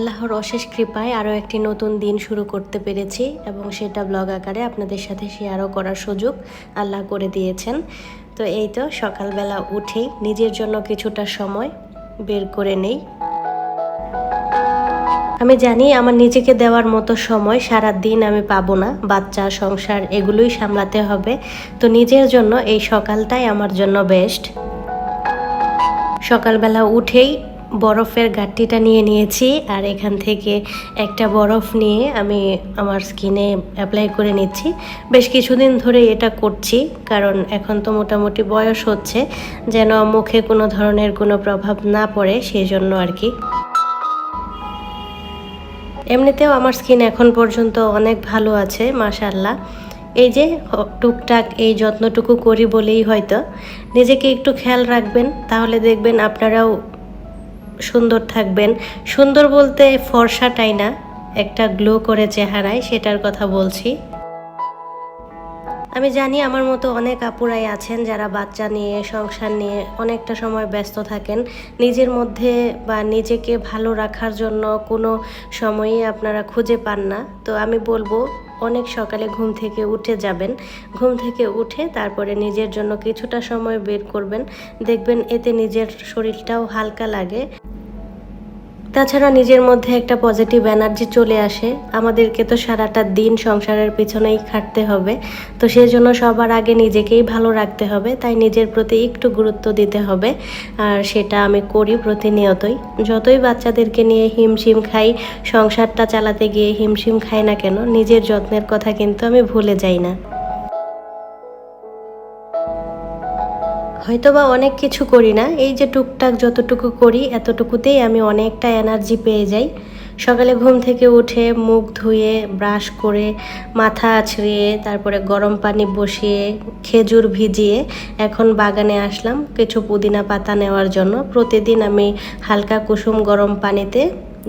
আল্লাহর অশেষ কৃপায় আরও একটি নতুন দিন শুরু করতে পেরেছি এবং সেটা ব্লগ আকারে আপনাদের সাথে শেয়ারও করার সুযোগ আল্লাহ করে দিয়েছেন। তো এই তো সকালবেলা উঠেই নিজের জন্য কিছুটা সময় বের করে নেই। আমি জানি আমার নিজেকে দেওয়ার মতো সময় সারা দিন আমি পাবো না, বাচ্চা, সংসার এগুলোই সামলাতে হবে। তো নিজের জন্য এই সকালটাই আমার জন্য বেস্ট সকালবেলা উঠেই বরফের গাঁটটিটা নিয়ে নিয়েছি আর এখান থেকে একটা বরফ নিয়ে আমি আমার স্কিনে অ্যাপ্লাই করে নিচ্ছি। বেশ কিছুদিন ধরে এটা করছি, কারণ এখন তো মোটামুটি বয়স হচ্ছে, যেন মুখে কোনো ধরনের কোনো প্রভাব না পড়ে, সেই জন্য আর কি। এমনিতেও আমার স্কিন এখন পর্যন্ত অনেক ভালো আছে মাশাল্লাহ এই যে টুকটাক এই যত্নটুকু করি বলেই হয়তো। নিজেকে একটু খেয়াল রাখবেন, তাহলে দেখবেন আপনারাও সুন্দর থাকবেন। সুন্দর বলতে ফর্সাটাই না, একটা গ্লো করে চেহারায়, সেটার কথা বলছি। আমি জানি আমার মতো অনেক আপুরাই আছেন যারা বাচ্চা নিয়ে, সংসার নিয়ে অনেকটা সময় ব্যস্ত থাকেন। নিজের মধ্যে বা নিজেকে ভালো রাখার জন্য কোনো সময়ই আপনারা খুঁজে পান না। তো আমি বলব, অনেক সকালে ঘুম থেকে উঠে যাবেন। ঘুম থেকে উঠে তারপরে নিজের জন্য কিছুটা সময় বের করবেন। দেখবেন এতে নিজের শরীরটাও হালকা লাগে। তাছাড়া নিজের মধ্যে একটা পজিটিভ এনার্জি চলে আসে। আমাদেরকে তো সারাটা দিন সংসারের পিছনেই খাটতে হবে। তো সেই জন্য সবার আগে নিজেকেই ভালো রাখতে হবে, তাই নিজের প্রতি একটু গুরুত্ব দিতে হবে। আর সেটা আমি করি প্রতিনিয়তই। যতই বাচ্চাদেরকে নিয়ে হিমশিম খাই, সংসারটা চালাতে গিয়ে হিমশিম খাই না কেন, নিজের যত্নের কথা কিন্তু আমি ভুলে যাই না। হয়তোবা অনেক কিছু করি না। এই যে টুকটাক যতটুকু করি, এতটুকুতেই আমি অনেকটা এনার্জি পেয়ে যাই। সকালে ঘুম থেকে উঠে মুখ ধুয়ে ব্রাশ করে, মাথা আছড়িয়ে, তারপরে গরম পানি বসিয়ে, খেজুর ভিজিয়ে এখন বাগানে আসলাম কিছু পুদিনা পাতা নেওয়ার জন্য। প্রতিদিন আমি হালকা কুসুম গরম পানিতে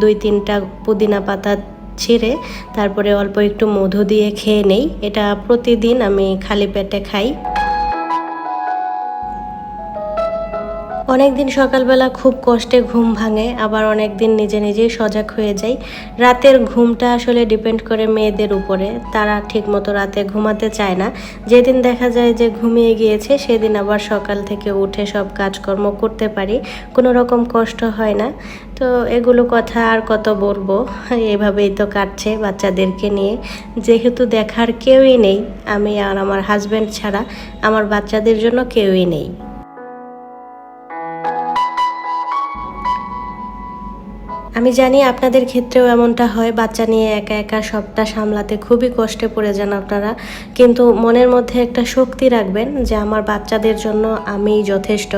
দুই তিনটা পুদিনা পাতা ছিঁড়ে, তারপরে অল্প একটু মধু দিয়ে খেয়ে নেই। এটা প্রতিদিন আমি খালি পেটে খাই। অনেক দিন সকালবেলা খুব কষ্টে ঘুম ভাঙে, আবার অনেক দিন নিজে নিজেই সজাগ হয়ে যাই। রাতের ঘুমটা আসলে ডিপেন্ড করে মেয়েদের উপরে। তারা ঠিকমতো রাতে ঘুমাতে চায় না। যেদিন দেখা যায় যে ঘুমিয়ে গিয়েছে, সেদিন আবার সকাল থেকে উঠে সব কাজকর্ম করতে পারি। কোনো রকম কষ্ট হয় না। তো এগুলো কথা আর কত বলব? এভাবেই তো কাটছে বাচ্চাদেরকে নিয়ে। যেহেতু দেখার কেউই নেই, আমি আর আমার হাজব্যান্ড ছাড়া, আমার বাচ্চাদের জন্য কেউই নেই। আমি জানি আপনাদের ক্ষেত্রেও এমনটা হয়, বাচ্চা নিয়ে একা একা সবটা সামলাতে খুবই কষ্টে পড়ে যান আপনারা। কিন্তু মনের মধ্যে একটা শক্তি রাখবেন যে আমার বাচ্চাদের জন্য আমি যথেষ্ট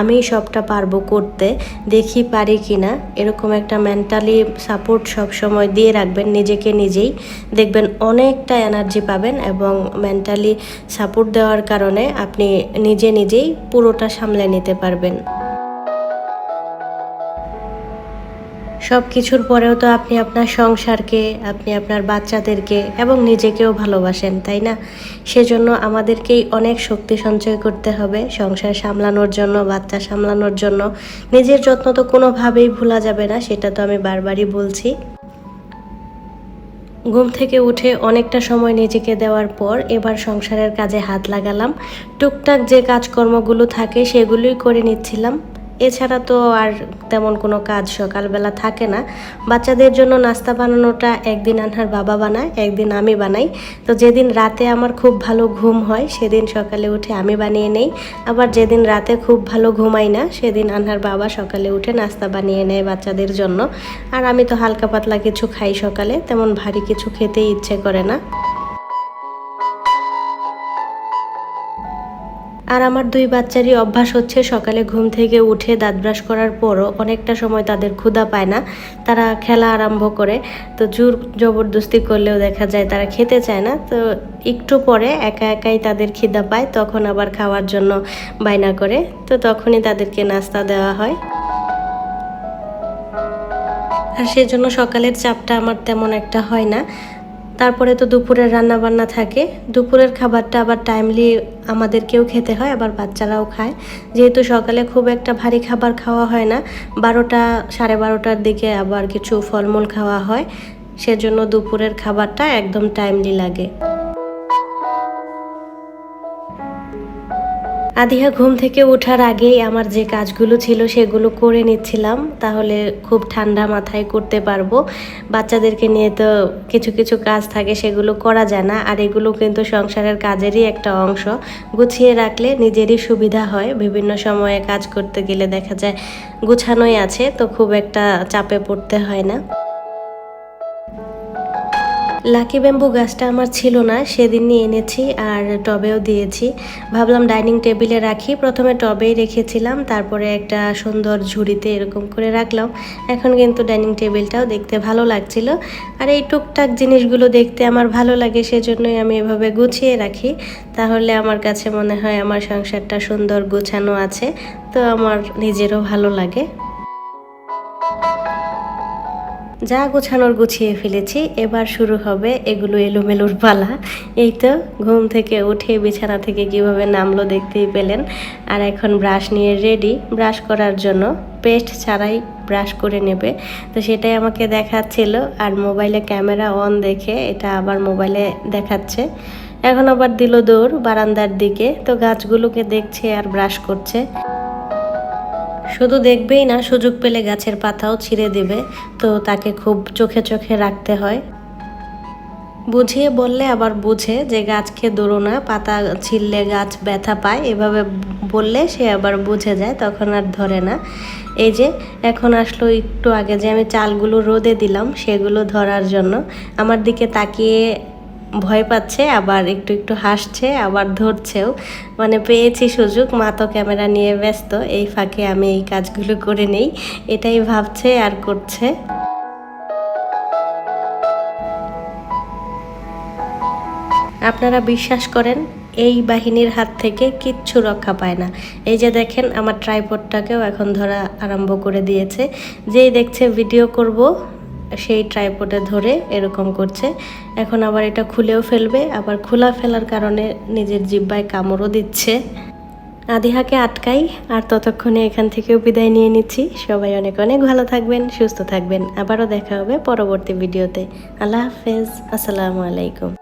আমি সবটা পারব করতে, দেখি পারি কি না এরকম একটা মেন্টালি সাপোর্ট সব সময় দিয়ে রাখবেন, নিজেকে নিজেই। দেখবেন অনেকটা এনার্জি পাবেন এবং মেন্টালি সাপোর্ট দেওয়ার কারণে আপনি নিজে নিজেই পুরোটা সামলে নিতে পারবেন। সব কিছুর পরেও তো আপনি আপনার সংসারকে, আপনি আপনার বাচ্চাদেরকে এবং নিজেকেও ভালোবাসেন, তাই না? সেজন্য আমাদেরকেই অনেক শক্তি সঞ্চয় করতে হবে সংসার সামলানোর জন্য, বাচ্চা সামলানোর জন্য। নিজের যত্ন তো কোনোভাবেই ভোলা যাবে না, সেটা তো আমি বারবারই বলছি। ঘুম থেকে উঠে অনেকটা সময় নিজেকে দেওয়ার পর এবার সংসারের কাজে হাত লাগালাম। টুকটাক যে কাজকর্মগুলো থাকে সেগুলোই করে নিচ্ছিলাম। এছাড়া তো আর তেমন কোনো কাজ সকালবেলা থাকে না। বাচ্চাদের জন্য নাস্তা বানানোটা একদিন আনহার বাবা বানায়, একদিন আমি বানাই। তো যেদিন রাতে আমার খুব ভালো ঘুম হয়, সেদিন সকালে উঠে আমি বানিয়ে নেই। আবার যেদিন রাতে খুব ভালো ঘুমাই না, সেদিন আনহার বাবা সকালে উঠে নাস্তা বানিয়ে নেয় বাচ্চাদের জন্য। আর আমি তো হালকা পাতলা কিছু খাই সকালে, তেমন ভারী কিছু খেতেই ইচ্ছে করে না। আর আমার দুই বাচ্চারই অভ্যাস হচ্ছে সকালে ঘুম থেকে উঠে দাঁত ব্রাশ করার পরও অনেকটা সময় তাদের ক্ষুধা পায় না। তারা খেলা আরম্ভ করে। তো জোর জবরদস্তি করলেও দেখা যায় তারা খেতে চায় না। তো একটু পরে একা একাই তাদের খিদা পায়, তখন আবার খাওয়ার জন্য বায়না করে। তো তখনই তাদেরকে নাস্তা দেওয়া হয়। আর সেজন্য সকালের চাপটা আমার তেমন একটা হয় না। তারপরে তো দুপুরের রান্না বান্না থাকে। দুপুরের খাবারটা আবার টাইমলি আমাদেরকেও খেতে হয়, আবার বাচ্চারাও খায়। যেহেতু সকালে খুব একটা ভারী খাবার খাওয়া হয় না, বারোটা, সাড়ে বারোটার দিকে আবার কিছু ফলমূল খাওয়া হয়। সেজন্য দুপুরের খাবারটা একদম টাইমলি লাগে। আদিহা ঘুম থেকে ওঠার আগেই আমার যে কাজগুলো ছিল সেগুলো করে নিচ্ছিলাম। তাহলে খুব ঠান্ডা মাথায় করতে পারব। বাচ্চাদেরকে নিয়ে তো কিছু কিছু কাজ থাকে সেগুলো করা যায় না। আর এগুলো কিন্তু সংসারের কাজেরই একটা অংশ। গুছিয়ে রাখলে নিজেরই সুবিধা হয়। বিভিন্ন সময়ে কাজ করতে গেলে দেখা যায় গুছানোই আছে, তো খুব একটা চাপে পড়তে হয় না। লাকি ব্যাম্বু গাছটা আমার ছিল না, সেদিন নিয়ে এনেছি আর টবেও দিয়েছি। ভাবলাম ডাইনিং টেবিলে রাখি, প্রথমে টবেই রেখেছিলাম, তারপরে একটা সুন্দর ঝুড়িতে এরকম করে রাখলাম। এখন কিন্তু ডাইনিং টেবিলটাও দেখতে ভালো লাগছিল। আর এই টুকটাক জিনিসগুলো দেখতে আমার ভালো লাগে, সেজন্যই আমি এভাবে গুছিয়ে রাখি। তাহলে আমার কাছে মনে হয় আমার সংসারটা সুন্দর গোছানো আছে, তো আমার নিজেরও ভালো লাগে। যা গোছানোর গুছিয়ে ফেলেছি, এবার শুরু হবে এগুলো এলোমেলোর পালা। এই তো, ঘুম থেকে উঠে বিছানা থেকে কীভাবে নামলো দেখতেই পেলেন। আর এখন ব্রাশ নিয়ে রেডি ব্রাশ করার জন্য পেস্ট ছাড়াই ব্রাশ করে নেবে। তো সেটাই আমাকে দেখাচ্ছিল, আর মোবাইলে ক্যামেরা অন দেখে এটা আবার মোবাইলে দেখাচ্ছে। এখন আবার দিল দৌড় বারান্দার দিকে, তো গাছগুলোকে দেখছে আর ব্রাশ করছে। শুধু দেখবেই না, সুযোগ পেলে গাছের পাতাও ছিঁড়ে দেবে। তো তাকে খুব চোখে চোখে রাখতে হয়। বুঝিয়ে বললে আবার বুঝে যে গাছকে দৌড়ো না, পাতা ছিললে গাছ ব্যথা পায়। এভাবে বললে সে আবার বুঝে যায়, তখন আর ধরে না। এই যে, এখন আসলো একটু আগে যে আমি চালগুলো রোদে দিলাম, সেগুলো ধরার জন্য। আমার দিকে তাকিয়ে ভয় পাচ্ছে, আবার একটু একটু হাসছে, আবার ধরছেও। মানে পেয়েছি সুযোগ, মা তো ক্যামেরা নিয়ে ব্যস্ত, এই ফাঁকে আমি এই কাজগুলো করে নেই, এটাই ভাবছে আর করছে। আপনারা বিশ্বাস করেন, এই বাহিনীর হাত থেকে কিচ্ছু রক্ষা পায় না। এই যে দেখেন, আমার ট্রাইপডটাকেও এখন ধরা আরম্ভ করে দিয়েছে। যেই দেখছে ভিডিও করব। সেই ট্রাইপোডে ধরে এরকম করছে। এখন আবার এটা খুলেও ফেলবে, আবার খোলা ফেলার কারণে নিজের জিব্বায় কামড়ও দিচ্ছে। আদিহাকে আটকাই, আর ততক্ষণে এখান থেকেও বিদায় নিয়ে নিচ্ছি। সবাই অনেক অনেক ভালো থাকবেন, সুস্থ থাকবেন। আবারও দেখা হবে পরবর্তী ভিডিওতে। আল্লাহ হাফেজ। আসসালামু আলাইকুম।